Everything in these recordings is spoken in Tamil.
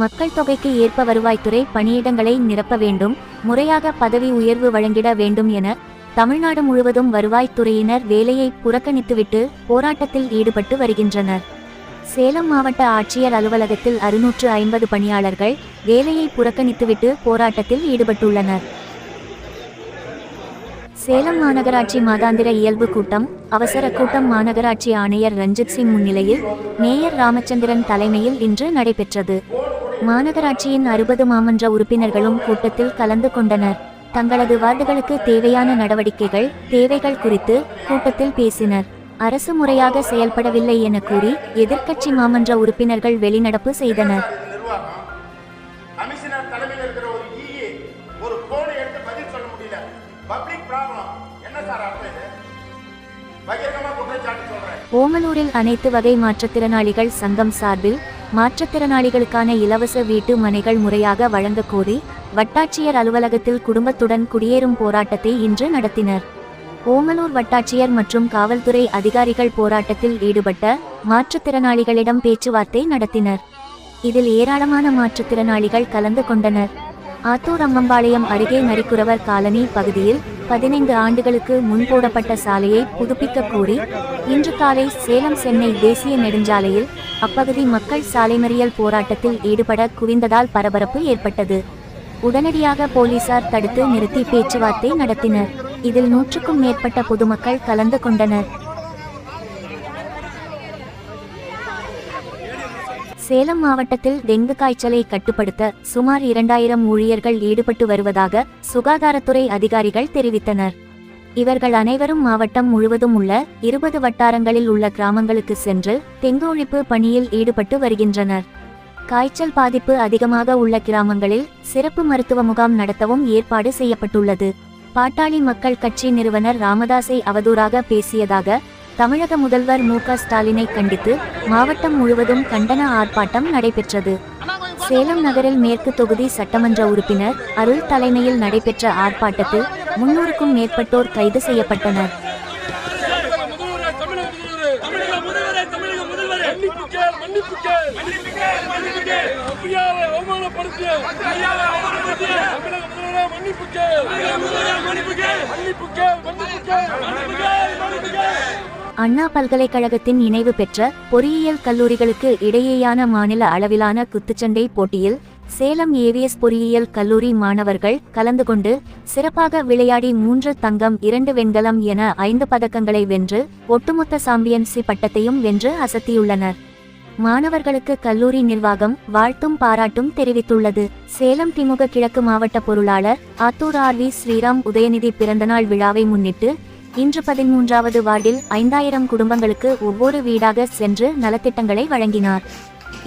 மக்கள் தொகைக்கு ஏற்ப வருவாய்த்துறை பணியிடங்களை நிரப்ப வேண்டும் முறையாக பதவி உயர்வு வழங்கிட வேண்டும் என தமிழ்நாடு முழுவதும் வருவாய்த்துறையினர் வேலையை புறக்கணித்துவிட்டு போராட்டத்தில் ஈடுபட்டு வருகின்றனர். சேலம் மாவட்ட ஆட்சியர் அலுவலகத்தில் அறுநூற்று ஐம்பது பணியாளர்கள் வேலையை புறக்கணித்துவிட்டு போராட்டத்தில் ஈடுபட்டுள்ளனர். சேலம் மாநகராட்சி மாதாந்திர இயல்பு கூட்டம் அவசர கூட்டம் மாநகராட்சி ஆணையர் ரஞ்சித் சிங் முன்னிலையில் மேயர் ராமச்சந்திரன் தலைமையில் இன்று நடைபெற்றது. மாநகராட்சியின் அறுபது மாமன்ற உறுப்பினர்களும் கூட்டத்தில் கலந்து கொண்டனர். தங்களது வார்டுகளுக்கு தேவையான நடவடிக்கைகள் தேவைகள் குறித்து கூட்டத்தில் பேசினர். அரசு முறையாக செயல்படவில்லை என கூறி எதிர்க்கட்சி மாமன்ற உறுப்பினர்கள் வெளிநடப்பு செய்தனர். சொல்றேன். ஓமலூரில் அனைத்து வகை மாற்றுத்திறனாளிகள் சங்கம் சார்பில் மாற்றுத்திறனாளிகளுக்கான இலவச வீட்டு மனைகள் முறையாக வழங்க கோரி வட்டாட்சியர் அலுவலகத்தில் குடும்பத்துடன் குடியேறும் போராட்டத்தை இன்று நடத்தினர். ஓமலூர் வட்டாட்சியர் மற்றும் காவல்துறை அதிகாரிகள் போராட்டத்தில் ஈடுபட்ட மாற்றுத்திறனாளிகளிடம் பேச்சுவார்த்தை நடத்தினர். இதில் ஏராளமான மாற்றுத்திறனாளிகள் கலந்து கொண்டனர். ஆத்தூர் அம்மம்பாளையம் அருகே நரிக்குறவர் காலனி பகுதியில் பதினைந்து ஆண்டுகளுக்கு முன் போடப்பட்ட சாலையை புதுப்பிக்க கோரி இன்று காலை சேலம் சென்னை தேசிய நெடுஞ்சாலையில் அப்பகுதி மக்கள் சாலை மறியல் போராட்டத்தில் ஈடுபட குவிந்ததால் பரபரப்பு ஏற்பட்டது. உடனடியாக போலீசார் தடுத்து நிறுத்தி பேச்சுவார்த்தை நடத்தினர். இதில் நூற்றுக்கும் மேற்பட்ட பொதுமக்கள் கலந்து கொண்டனர். சேலம் மாவட்டத்தில் டெங்கு காய்ச்சலை கட்டுப்படுத்த சுமார் இரண்டாயிரம் ஊழியர்கள் ஈடுபட்டு வருவதாக சுகாதாரத்துறை அதிகாரிகள் தெரிவித்தனர். இவர்கள் அனைவரும் மாவட்டம் முழுவதும் உள்ள இருபது வட்டாரங்களில் உள்ள கிராமங்களுக்கு சென்று டெங்கு ஒழிப்பு பணியில் ஈடுபட்டு வருகின்றனர். காய்ச்சல் பாதிப்பு அதிகமாக உள்ள கிராமங்களில் சிறப்பு மருத்துவ முகாம் நடத்தவும் ஏற்பாடு செய்யப்பட்டுள்ளது. பாட்டாளி மக்கள் கட்சி நிறுவனர் ராமதாசை அவதூறாக பேசியதாக தமிழக முதல்வர் மு க ஸ்டாலினை கண்டித்து மாவட்டம் முழுவதும் கண்டன ஆர்ப்பாட்டம் நடைபெற்றது. சேலம் நகரில் மேற்கு தொகுதி சட்டமன்ற உறுப்பினர் அருள் தலைமையில் நடைபெற்ற ஆர்ப்பாட்டத்தில் முன்னூறுக்கும் மேற்பட்டோர் கைது செய்யப்பட்டனர். மன்னிப்பு மன்னிப்பு மன்னிப்பு மன்னிப்பு மன்னிப்பு மன்னிப்பு மன்னிப்பு அண்ணா பல்கலைக்கழகத்தின் இணைவு பெற்ற பொறியியல் கல்லூரிகளுக்கு இடையேயான மாநில அளவிலான குத்துச்சண்டை போட்டியில் சேலம் ஏவிஎஸ் பொறியியல் கல்லூரி மாணவர்கள் கலந்து கொண்டு சிறப்பாக விளையாடி மூன்று தங்கம் இரண்டு வெண்கலம் என ஐந்து பதக்கங்களை வென்று ஒட்டுமொத்த சாம்பியன்சி பட்டத்தையும் வென்று அசத்தியுள்ளனர். மாணவர்களுக்கு கல்லூரி நிர்வாகம் வாழ்த்தும் பாராட்டும் தெரிவித்துள்ளது. சேலம் திமுக கிழக்கு மாவட்ட பொருளாளர் ஆத்தூர் ஆர் வி ஸ்ரீராம் உதயநிதி பிறந்தநாள் விழாவை முன்னிட்டு இன்று பதிமூன்றாவது வார்டில் ஐந்தாயிரம் குடும்பங்களுக்கு ஒவ்வொரு வீடாக சென்று நலத்திட்டங்களை வழங்கினார்.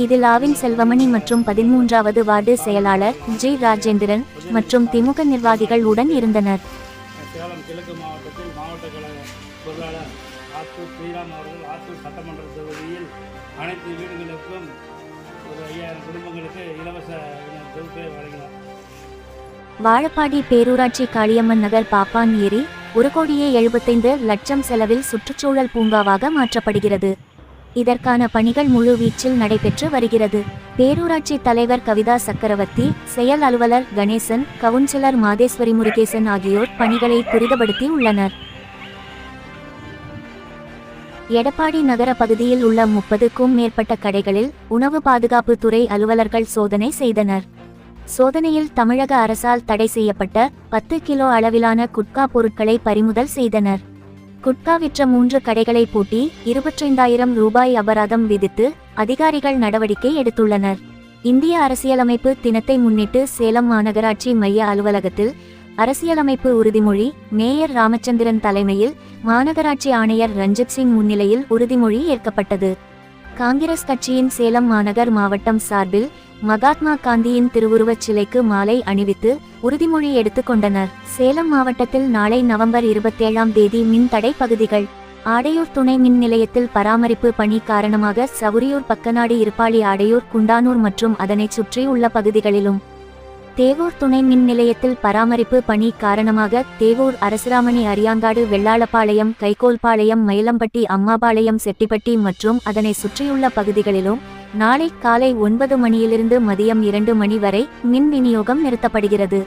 இதில் ஆவின் செல்வமணி மற்றும் பதிமூன்றாவது வார்டு செயலாளர் ஜி ராஜேந்திரன் மற்றும் திமுக நிர்வாகிகள் உடன் இருந்தனர். சேலம் கிழக்கு மாவட்டத்தில் மாவட்ட கழக பொருளாளர் ஆத்தூர் ஸ்ரீராம் அவர்கள் ஆத்தூர் சட்டமன்ற தொகுதியில் அனைத்து வீடுகளுக்கும் ஒரு ஐயாயிரம் குடும்பங்களுக்கு இலவச தொகுப்பை வழங்கினார். வாழப்பாடி பேரூராட்சி காளியம்மன் நகர் பாப்பான் ஏரி ஒரு கோடியே எழுபத்தைந்து லட்சம் செலவில் சுற்றுச்சூழல் பூங்காவாக மாற்றப்படுகிறது. இதற்கான பணிகள் முழு வீச்சில் நடைபெற்று வருகிறது. பேரூராட்சி தலைவர் கவிதா சக்கரவர்த்தி செயல் அலுவலர் கணேசன் கவுன்சிலர் மாதேஸ்வரி முருகேசன் ஆகியோர் பணிகளை துரிதப்படுத்தி உள்ளனர். எடப்பாடி நகர பகுதியில் உள்ள முப்பதுக்கும் மேற்பட்ட கடைகளில் உணவு பாதுகாப்பு துறை அலுவலர்கள் சோதனை செய்தனர். சோதனையில் தமிழக அரசால் தடை செய்யப்பட்ட பத்து கிலோ அளவிலான குட்கா பொருட்களை பறிமுதல் செய்தனர். குட்கா விற்ற மூன்று கடைகளை பூட்டி இருபத்தைந்தாயிரம் ரூபாய் அபராதம் விதித்து அதிகாரிகள் நடவடிக்கை எடுத்துள்ளனர். இந்திய அரசியலமைப்பு தினத்தை முன்னிட்டு சேலம் மாநகராட்சி மைய அலுவலகத்தில் அரசியலமைப்பு உறுதிமொழி மேயர் ராமச்சந்திரன் தலைமையில் மாநகராட்சி ஆணையர் ரஞ்சித் சிங் முன்னிலையில் உறுதிமொழி ஏற்கப்பட்டது. காங்கிரஸ் கட்சியின் சேலம் மாநகர் மாவட்டம் சார்பில் மகாத்மா காந்தியின் திருவுருவச் சிலைக்கு மாலை அணிவித்து உறுதிமொழி எடுத்துக்கொண்டனர் சேலம் மாவட்டத்தில் நாளை நவம்பர் இருபத்தேழாம் தேதி மின் தடை பகுதிகள் ஆடையூர் துணை மின் நிலையத்தில் பராமரிப்பு பணி காரணமாக சவுரியூர் பக்கநாடு இருப்பாளி ஆடையூர் குண்டானூர் மற்றும் அதனைச் சுற்றியுள்ள பகுதிகளிலும் தேவூர் துணை மின் நிலையத்தில் பராமரிப்பு பணி காரணமாக தேவூர் அரசராமணி அரியாங்காடு வெள்ளாளப்பாளையம் கைகோல்பாளையம் மயிலம்பட்டி அம்மாபாளையம் செட்டிப்பட்டி மற்றும் அதனை சுற்றியுள்ள பகுதிகளிலும் நாளை காலை ஒன்பது மணியிலிருந்து மதியம் இரண்டு மணி வரை மின் விநியோகம் நிறுத்தப்படுகிறது.